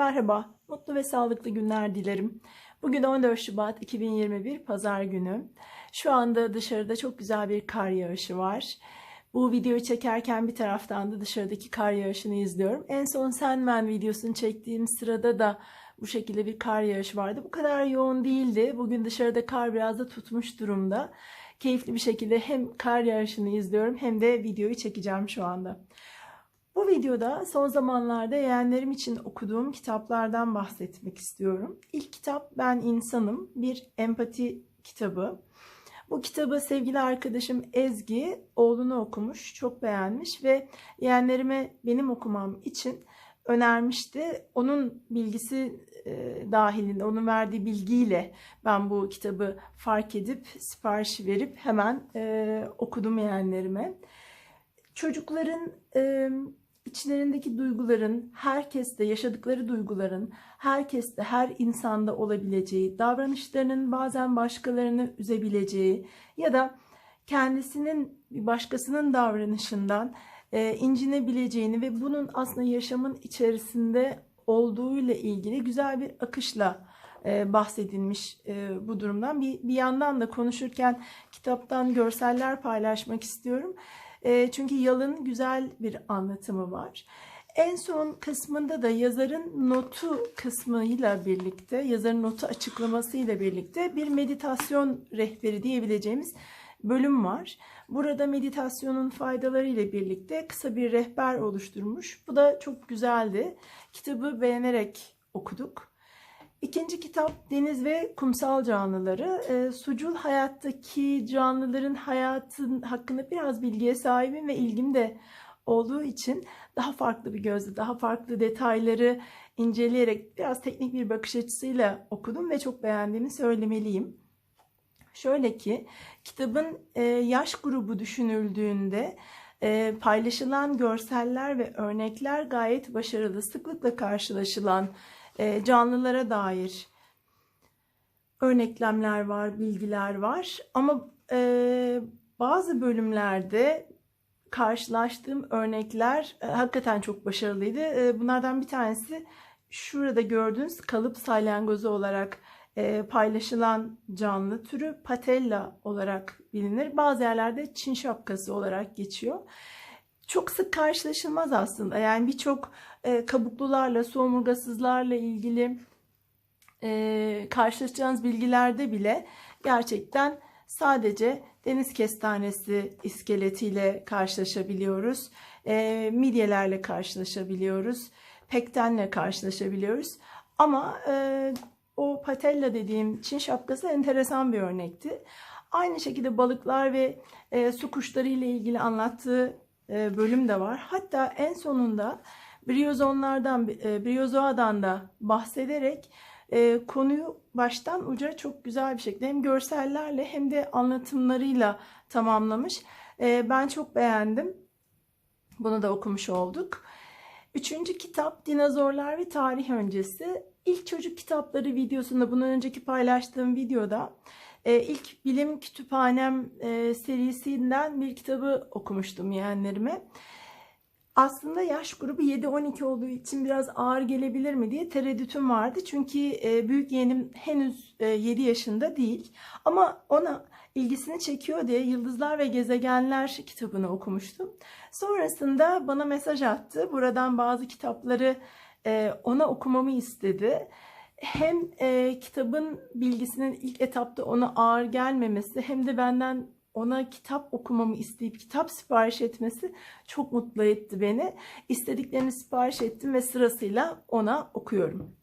Merhaba, mutlu ve sağlıklı günler dilerim. Bugün 14 Şubat 2021 Pazar günü. Şu anda dışarıda çok güzel bir kar yağışı var. Bu videoyu çekerken bir taraftan da dışarıdaki kar yağışını izliyorum. En son Sandman videosunu çektiğim sırada da bu şekilde bir kar yağışı vardı. Bu kadar yoğun değildi. Bugün dışarıda kar biraz da tutmuş durumda. Keyifli bir şekilde hem kar yağışını izliyorum hem de videoyu çekeceğim şu anda. Bu videoda son zamanlarda yeğenlerim için okuduğum kitaplardan bahsetmek istiyorum. İlk kitap Ben İnsanım, bir empati kitabı. Bu kitabı sevgili arkadaşım Ezgi oğlunu okumuş, çok beğenmiş ve yeğenlerime benim okumam için önermişti. Onun bilgisi e, dahilinde, onun verdiği bilgiyle ben bu kitabı fark edip sipariş verip hemen e, okudum yeğenlerime. Çocukların içlerindeki duyguların, herkeste yaşadıkları duyguların, herkeste, her insanda olabileceği, davranışlarının bazen başkalarını üzebileceği ya da kendisinin başkasının davranışından e, incinebileceğini ve bunun aslında yaşamın içerisinde olduğuyla ilgili güzel bir akışla e, bahsedilmiş e, bu durumdan. Bir, bir yandan da konuşurken kitaptan görseller paylaşmak istiyorum. E, çünkü Yalın güzel bir anlatımı var. En son kısmında da yazarın notu kısmıyla birlikte, yazarın notu açıklamasıyla birlikte bir meditasyon rehberi diyebileceğimiz bölüm var. Burada meditasyonun faydaları ile birlikte kısa bir rehber oluşturmuş. Bu da çok güzeldi. Kitabı beğenerek okuduk. İkinci kitap Deniz ve Kumsal Canlıları. E, sucul hayattaki canlıların hayatın hakkında biraz bilgiye sahibim ve ilgim de olduğu için daha farklı bir gözle, daha farklı detayları inceleyerek biraz teknik bir bakış açısıyla okudum ve çok beğendiğimi söylemeliyim. Şöyle ki kitabın e, yaş grubu düşünüldüğünde e, paylaşılan görseller ve örnekler gayet başarılı, sıklıkla karşılaşılan canlılara dair örneklemler var, bilgiler var. Ama e, bazı bölümlerde karşılaştığım örnekler e, hakikaten çok başarılıydı. E, bunlardan bir tanesi şurada gördüğünüz kalıp salyangozu olarak e, paylaşılan canlı türü patella olarak bilinir. Bazı yerlerde Çin şapkası olarak geçiyor. Çok sık karşılaşılmaz aslında. Yani birçok e, kabuklularla, su omurgasızlarla ilgili e, karşılaşacağınız bilgilerde bile gerçekten sadece deniz kestanesi iskeletiyle karşılaşabiliyoruz. E, midyelerle karşılaşabiliyoruz. Pektenle karşılaşabiliyoruz. Ama e, o patella dediğim Çin şapkası enteresan bir örnekti. Aynı şekilde balıklar ve e, su kuşları ile ilgili anlattığı e, bölüm de var. Hatta en sonunda briyozonlardan, e, da bahsederek e, konuyu baştan uca çok güzel bir şekilde hem görsellerle hem de anlatımlarıyla tamamlamış. Ben çok beğendim. Bunu da okumuş olduk. Üçüncü kitap Dinozorlar ve Tarih Öncesi. İlk çocuk kitapları videosunda bundan önceki paylaştığım videoda e, ilk bilim kütüphanem e, serisinden bir kitabı okumuştum yeğenlerime. Aslında yaş grubu 7-12 olduğu için biraz ağır gelebilir mi diye tereddütüm vardı. Çünkü e, büyük yeğenim henüz e, 7 yaşında değil. Ama ona ilgisini çekiyor diye Yıldızlar ve Gezegenler kitabını okumuştum. Sonrasında bana mesaj attı. Buradan bazı kitapları e, ona okumamı istedi hem e, kitabın bilgisinin ilk etapta ona ağır gelmemesi hem de benden ona kitap okumamı isteyip kitap sipariş etmesi çok mutlu etti beni. İstediklerini sipariş ettim ve sırasıyla ona okuyorum.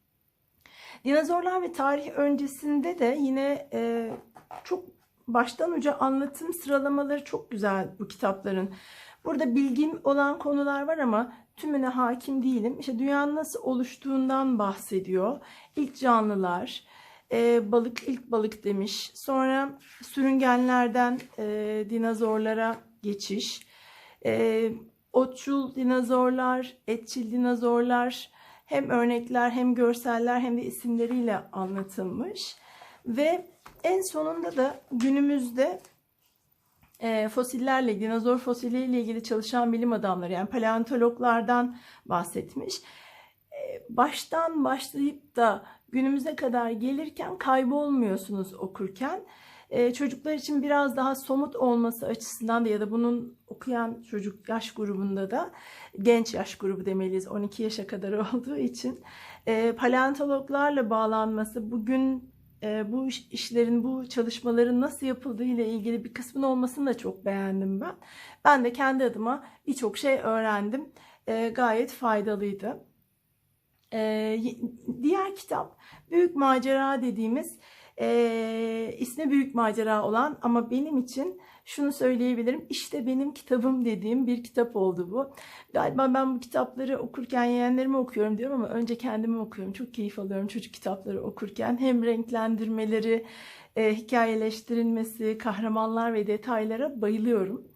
Dinozorlar ve tarih öncesinde de yine e, çok baştan uca anlatım sıralamaları çok güzel bu kitapların. Burada bilgim olan konular var ama tümüne hakim değilim. İşte dünyanın nasıl oluştuğundan bahsediyor. İlk canlılar, e, balık ilk balık demiş. Sonra sürüngenlerden e, dinozorlara geçiş. E, otçul dinozorlar, etçil dinozorlar hem örnekler hem görseller hem de isimleriyle anlatılmış. Ve en sonunda da günümüzde e, fosillerle, dinozor fosilleriyle ilgili çalışan bilim adamları yani paleontologlardan bahsetmiş. E, baştan başlayıp da günümüze kadar gelirken kaybolmuyorsunuz okurken. Ee, çocuklar için biraz daha somut olması açısından da ya da bunun okuyan çocuk yaş grubunda da genç yaş grubu demeliyiz 12 yaşa kadar olduğu için e, paleontologlarla bağlanması bugün e, bu iş- işlerin bu çalışmaların nasıl yapıldığı ile ilgili bir kısmın olmasını da çok beğendim ben. Ben de kendi adıma birçok şey öğrendim. E, gayet faydalıydı. E, diğer kitap Büyük Macera dediğimiz e, ismi Büyük Macera olan ama benim için şunu söyleyebilirim. İşte benim kitabım dediğim bir kitap oldu bu. Galiba ben bu kitapları okurken yeğenlerime okuyorum diyorum ama önce kendimi okuyorum. Çok keyif alıyorum çocuk kitapları okurken. Hem renklendirmeleri, e, hikayeleştirilmesi, kahramanlar ve detaylara bayılıyorum.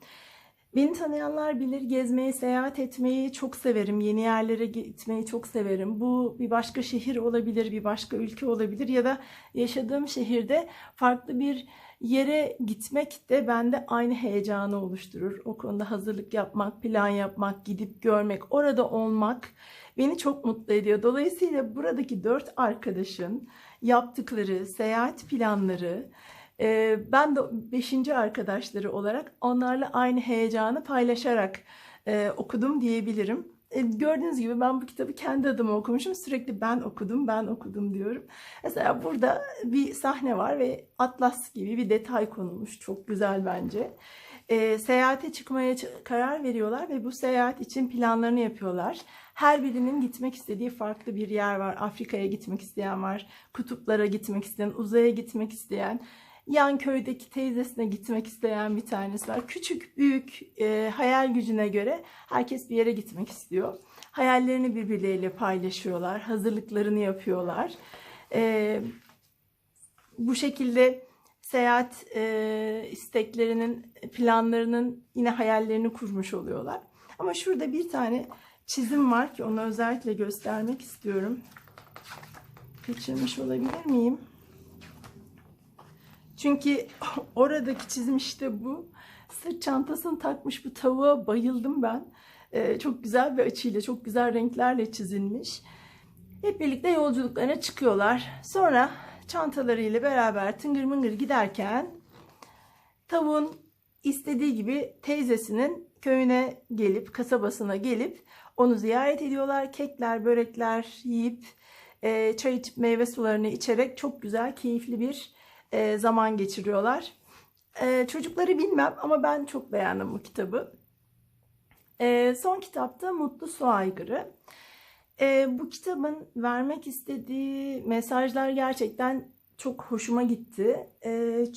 Beni tanıyanlar bilir gezmeyi, seyahat etmeyi çok severim. Yeni yerlere gitmeyi çok severim. Bu bir başka şehir olabilir, bir başka ülke olabilir ya da yaşadığım şehirde farklı bir yere gitmek de bende aynı heyecanı oluşturur. O konuda hazırlık yapmak, plan yapmak, gidip görmek, orada olmak beni çok mutlu ediyor. Dolayısıyla buradaki dört arkadaşın yaptıkları seyahat planları, e, ben de beşinci arkadaşları olarak onlarla aynı heyecanı paylaşarak e, okudum diyebilirim. E, Gördüğünüz gibi ben bu kitabı kendi adıma okumuşum. Sürekli ben okudum, ben okudum diyorum. Mesela burada bir sahne var ve atlas gibi bir detay konulmuş. Çok güzel bence. E, seyahate çıkmaya karar veriyorlar ve bu seyahat için planlarını yapıyorlar. Her birinin gitmek istediği farklı bir yer var. Afrika'ya gitmek isteyen var, kutuplara gitmek isteyen, uzaya gitmek isteyen, yan köydeki teyzesine gitmek isteyen bir tanesi var. Küçük, büyük, e, hayal gücüne göre herkes bir yere gitmek istiyor. Hayallerini birbirleriyle paylaşıyorlar, hazırlıklarını yapıyorlar. E, bu şekilde seyahat e, isteklerinin, planlarının yine hayallerini kurmuş oluyorlar. Ama şurada bir tane çizim var ki onu özellikle göstermek istiyorum. Kaçırmış olabilir miyim? Çünkü oradaki çizim işte bu. Sırt çantasını takmış bu tavuğa bayıldım ben. Ee, çok güzel bir açıyla, çok güzel renklerle çizilmiş. Hep birlikte yolculuklarına çıkıyorlar. Sonra çantalarıyla beraber tıngır mıngır giderken tavuğun istediği gibi teyzesinin köyüne gelip, kasabasına gelip onu ziyaret ediyorlar. Kekler, börekler yiyip, e, çay içip meyve sularını içerek çok güzel, keyifli bir e, zaman geçiriyorlar. E, çocukları bilmem ama ben çok beğendim bu kitabı. E, son kitapta Mutlu Su Aygırı. Bu kitabın vermek istediği mesajlar gerçekten çok hoşuma gitti.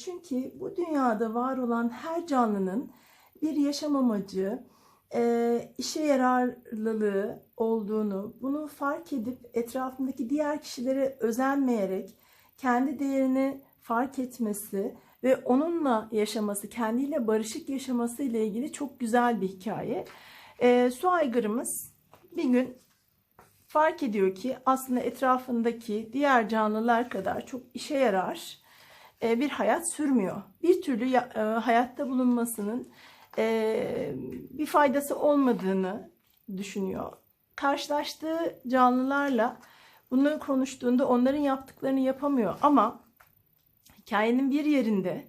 Çünkü bu dünyada var olan her canlının bir yaşam amacı, işe yararlılığı olduğunu, bunu fark edip etrafındaki diğer kişilere özenmeyerek kendi değerini fark etmesi ve onunla yaşaması, kendiyle barışık yaşaması ile ilgili çok güzel bir hikaye. E, su aygırımız bir gün fark ediyor ki aslında etrafındaki diğer canlılar kadar çok işe yarar e, bir hayat sürmüyor. Bir türlü ya- e, hayatta bulunmasının e, bir faydası olmadığını düşünüyor. Karşılaştığı canlılarla bunu konuştuğunda onların yaptıklarını yapamıyor ama hikayenin bir yerinde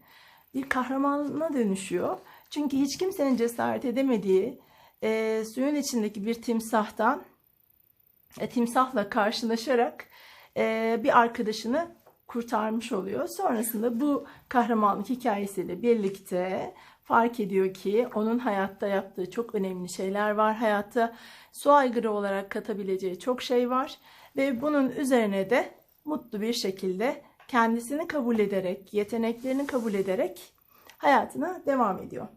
bir kahramana dönüşüyor. Çünkü hiç kimsenin cesaret edemediği e, suyun içindeki bir timsahtan e, timsahla karşılaşarak e, bir arkadaşını kurtarmış oluyor. Sonrasında bu kahramanlık hikayesiyle birlikte fark ediyor ki onun hayatta yaptığı çok önemli şeyler var. Hayatta su aygırı olarak katabileceği çok şey var ve bunun üzerine de mutlu bir şekilde kendisini kabul ederek, yeteneklerini kabul ederek hayatına devam ediyor.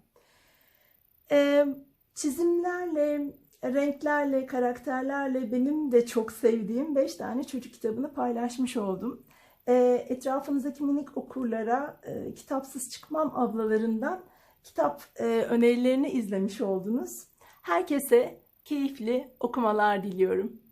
Ee, çizimlerle, renklerle, karakterlerle benim de çok sevdiğim 5 tane çocuk kitabını paylaşmış oldum. Ee, etrafınızdaki minik okurlara e, Kitapsız Çıkmam ablalarından kitap e, önerilerini izlemiş oldunuz. Herkese keyifli okumalar diliyorum.